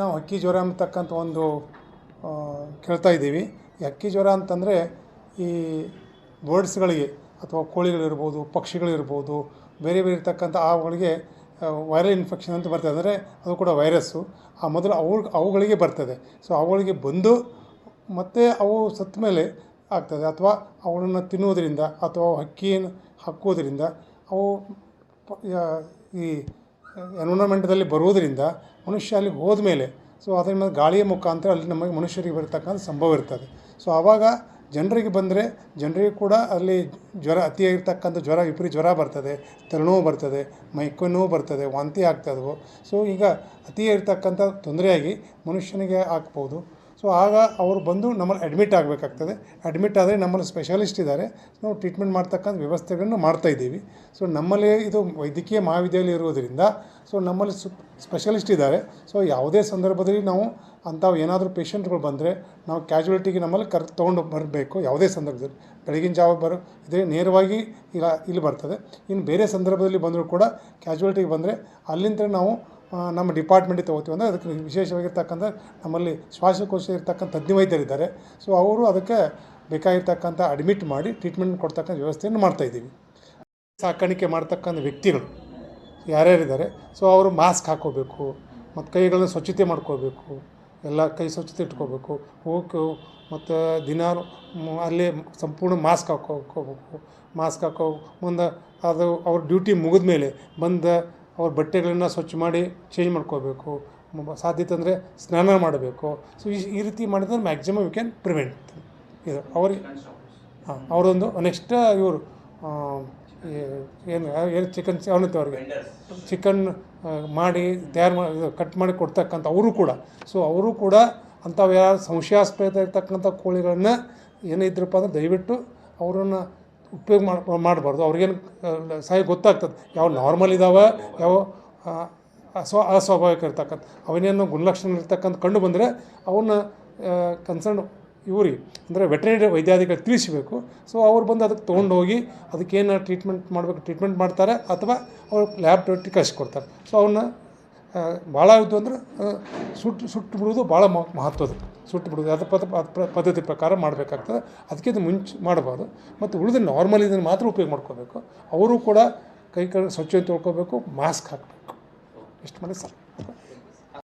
ನಾವು ಹಕ್ಕಿ ಜ್ವರ ಅಂತಕ್ಕಂಥ ಒಂದು ಕೇಳ್ತಾ ಇದ್ದೀವಿ. ಈ ಹಕ್ಕಿ ಜ್ವರ ಅಂತಂದರೆ ಈ ಬರ್ಡ್ಸ್ಗಳಿಗೆ ಅಥವಾ ಕೋಳಿಗಳಿರ್ಬೋದು, ಪಕ್ಷಿಗಳಿರ್ಬೋದು, ಬೇರೆ ಬೇರೆ ಇರ್ತಕ್ಕಂಥ ಆವುಗಳಿಗೆ ವೈರಲ್ ಇನ್ಫೆಕ್ಷನ್ ಅಂತ ಬರ್ತದೆ. ಅಂದರೆ ಅದು ಕೂಡ ವೈರಸ್ಸು ಆ ಮೊದಲು ಅವು, ಅವುಗಳಿಗೆ ಬರ್ತದೆ. ಸೊ ಅವುಗಳಿಗೆ ಬಂದು ಮತ್ತು ಅವು ಸತ್ತ ಮೇಲೆ ಆಗ್ತದೆ. ಅಥವಾ ಅವುಗಳನ್ನು ತಿನ್ನುವುದರಿಂದ ಅಥವಾ ಹಕ್ಕಿಯನ್ನು ಹಾಕುವುದರಿಂದ, ಅವು ಈ ಎನ್ವಿರಾನ್ಮೆಂಟ್ದಲ್ಲಿ ಬರುವುದರಿಂದ ಮನುಷ್ಯ ಅಲ್ಲಿಗೆ ಹೋದ್ಮೇಲೆ ಸೊ ಅದರಿಂದ ಗಾಳಿಯ ಮುಖಾಂತರ ಅಲ್ಲಿ ನಮಗೆ ಮನುಷ್ಯರಿಗೆ ಬರ್ತಕ್ಕಂಥ ಸಂಭವ ಇರ್ತದೆ. ಸೊ ಆವಾಗ ಜನರಿಗೆ ಬಂದರೆ, ಜನರಿಗೆ ಕೂಡ ಅಲ್ಲಿ ಜ್ವರ, ಅತಿಯಾಗಿರ್ತಕ್ಕಂಥ ಜ್ವರ, ವಿಪರೀತ ಜ್ವರ ಬರ್ತದೆ, ತಲೆನೋವು ಬರ್ತದೆ, ಮೈಕೈ ನೋವು ಬರ್ತದೆ, ವಾಂತಿ ಆಗ್ತದವು ಸೊ ಈಗ ಅತಿಯಾಗಿರ್ತಕ್ಕಂಥ ತೊಂದರೆಯಾಗಿ ಮನುಷ್ಯನಿಗೆ ಆಗ್ಬೋದು. ಸೊ ಆಗ ಅವರು ಬಂದು ನಮ್ಮಲ್ಲಿ ಅಡ್ಮಿಟ್ ಆಗಬೇಕಾಗ್ತದೆ. ಅಡ್ಮಿಟ್ ಆದರೆ ನಮ್ಮಲ್ಲಿ ಸ್ಪೆಷಲಿಸ್ಟ್ ಇದ್ದಾರೆ. ನಾವು ಟ್ರೀಟ್ಮೆಂಟ್ ಮಾಡ್ತಕ್ಕಂಥ ವ್ಯವಸ್ಥೆಗಳನ್ನು ಮಾಡ್ತಾ ಇದ್ದೀವಿ. ಸೊ ನಮ್ಮಲ್ಲಿ ಇದು ವೈದ್ಯಕೀಯ ಮಹಾವಿದ್ಯಾಲಯ ಇರೋದರಿಂದ ಸೊ ನಮ್ಮಲ್ಲಿ ಸ್ಪೆಷಲಿಸ್ಟ್ ಇದ್ದಾರೆ. ಸೊ ಯಾವುದೇ ಸಂದರ್ಭದಲ್ಲಿ ನಾವು ಅಂಥವು ಏನಾದರೂ ಪೇಷಂಟ್ಗಳು ಬಂದರೆ, ನಾವು ಕ್ಯಾಜುಯಾಲಿಟಿಗೆ ನಮ್ಮಲ್ಲಿ ಕರ್, ತೊಗೊಂಡು ಬರಬೇಕು. ಯಾವುದೇ ಸಂದರ್ಭದಲ್ಲಿ. ಬೆಳಗಿನ ಜಾವ ಬರೋ ಇದೇ ನೇರವಾಗಿ ಇಲ್ಲ ಇಲ್ಲಿ ಬರ್ತದೆ. ಇನ್ನು ಬೇರೆ ಸಂದರ್ಭದಲ್ಲಿ ಬಂದರೂ ಕೂಡ ಕ್ಯಾಜುಯಾಲಿಟಿಗೆ ಬಂದರೆ ಅಲ್ಲಿಂದ ನಾವು ನಮ್ಮ ಡಿಪಾರ್ಟ್ಮೆಂಟಿಗೆ ತೊಗೋತೀವಿ ಅಂದರೆ ಅದಕ್ಕೆ ವಿಶೇಷವಾಗಿರ್ತಕ್ಕಂಥ ನಮ್ಮಲ್ಲಿ ಶ್ವಾಸಕೋಶ ಇರ್ತಕ್ಕಂಥ ತಜ್ಞ ವೈದ್ಯರಿದ್ದಾರೆ ಸೊ ಅವರು ಅದಕ್ಕೆ ಬೇಕಾಗಿರ್ತಕ್ಕಂಥ ಅಡ್ಮಿಟ್ ಮಾಡಿ ಟ್ರೀಟ್ಮೆಂಟ್ ಕೊಡ್ತಕ್ಕಂಥ ವ್ಯವಸ್ಥೆಯನ್ನು ಮಾಡ್ತಾಯಿದ್ದೀವಿ ಸಾಕಾಣಿಕೆ ಮಾಡ್ತಕ್ಕಂಥ ವ್ಯಕ್ತಿಗಳು ಯಾರ್ಯಾರಿದ್ದಾರೆ. ಸೊ ಅವರು ಮಾಸ್ಕ್ ಹಾಕೋಬೇಕು, ಮತ್ತು ಕೈಗಳನ್ನು ಸ್ವಚ್ಛತೆ ಮಾಡ್ಕೋಬೇಕು, ಎಲ್ಲ ಕೈ ಸ್ವಚ್ಛತೆ ಇಟ್ಕೋಬೇಕು, ಹೋಗು, ಮತ್ತು ದಿನ ಅಲ್ಲಿ ಅಲ್ಲೇ ಸಂಪೂರ್ಣ ಮಾಸ್ಕ್ ಹಾಕೋಬೇಕು. ಮಾಸ್ಕ್ ಹಾಕೋ ಮುಂದೆ ಅದು ಅವ್ರ ಡ್ಯೂಟಿ ಮುಗಿದ ಮೇಲೆ ಬಂದ ಅವ್ರ ಬಟ್ಟೆಗಳನ್ನು ಸ್ವಚ್ಛ ಮಾಡಿ ಚೇಂಜ್ ಮಾಡ್ಕೋಬೇಕು. ಸಾಧ್ಯತೆ ಅಂದರೆ ಸ್ನಾನ ಮಾಡಬೇಕು. ಸೊ ಈ ಈ ರೀತಿ ಮಾಡಿದ್ರೆ ಮ್ಯಾಕ್ಸಿಮಮ್ ಯು ಕ್ಯಾನ್ ಪ್ರಿವೆಂಟ್ ಇದು. ಅವ್ರಿಗೆ, ಹಾಂ, ಅವರೊಂದು ನೆಕ್ಸ್ಟ್ ಇವರು ಏನು ಏನು ಚಿಕನ್ ಅವನಂತೆ ಅವ್ರಿಗೆ. ಚಿಕನ್ ಮಾಡಿ, ತಯಾರು ಮಾಡಿ ಕಟ್ ಮಾಡಿ ಕೊಡ್ತಕ್ಕಂಥ ಅವರು ಕೂಡ. ಸೊ ಅವರು ಕೂಡ ಅಂಥವು ಯಾರು ಸಂಶಯಾಸ್ಪದ ಇರ್ತಕ್ಕಂಥ ಕೋಳಿಗಳನ್ನ ಏನಿದ್ರಪ್ಪ ಅಂದ್ರೆ ದಯವಿಟ್ಟು ಅವರನ್ನು ಉಪಯೋಗ ಮಾಡಿ, ಮಾಡಬಾರ್ದು. ಅವ್ರಿಗೇನು ಸಹಾಯ ಗೊತ್ತಾಗ್ತದೆ. ಯಾವ ನಾರ್ಮಲ್ ಇದ್ದಾವೆ ಯಾವ ಅಸ್ವ, ಅಸ್ವಾಭಾವಿಕ ಇರ್ತಕ್ಕಂಥ, ಅವನೇನು ಗುಣಲಕ್ಷಣ ಇರ್ತಕ್ಕಂಥ ಕಂಡು ಬಂದರೆ ಅವನ್ನ ಕನ್ಸರ್ನ್ ಇವ್ರಿ, ಅಂದರೆ ವೆಟರ್ನರಿ ವೈದ್ಯಾಧಿಕಾರಿ ತಿಳಿಸಬೇಕು. ಸೊ ಅವ್ರು ಬಂದು ಅದಕ್ಕೆ ತೊಗೊಂಡು ಹೋಗಿ ಅದಕ್ಕೇನು ಟ್ರೀಟ್ಮೆಂಟ್ ಮಾಡಬೇಕು ಟ್ರೀಟ್ಮೆಂಟ್ ಮಾಡ್ತಾರೆ, ಅಥವಾ ಅವ್ರು ಲ್ಯಾಬ್ ಟೆಸ್ಟಿಗೆ ಕಳಿಸ್ಕೊಡ್ತಾರೆ. ಸೊ ಅವನ್ನ ಭಾಳ ಇದ್ದು ಅಂದ್ರೆ ಸುಟ್ಟು ಸುಟ್ಟು ಬಿಡೋದು ಭಾಳ ಮಹತ್ವದ ಸುಟ್ಟು ಬಿಡೋದು ಅದು ಪದ ಪದ- ಪದ್ಧತಿ ಪ್ರಕಾರ ಮಾಡಬೇಕಾಗ್ತದೆ. ಇದು ಮುಂಚೆ ಮಾಡಬಾರ್ದು. ಮತ್ತು ಉಳಿದ ನಾರ್ಮಲ್ ಇದನ್ನು ಮಾತ್ರ ಉಪಯೋಗ ಮಾಡ್ಕೋಬೇಕು. ಅವರು ಕೂಡ ಕೈ ಕಾಲು ಸ್ವಚ್ಛತೆ ತೊಳ್ಕೊಬೇಕು ಮಾಸ್ಕ್ ಹಾಕಬೇಕು. ಇಷ್ಟು ಮಾಡಿ ಸಾಕು.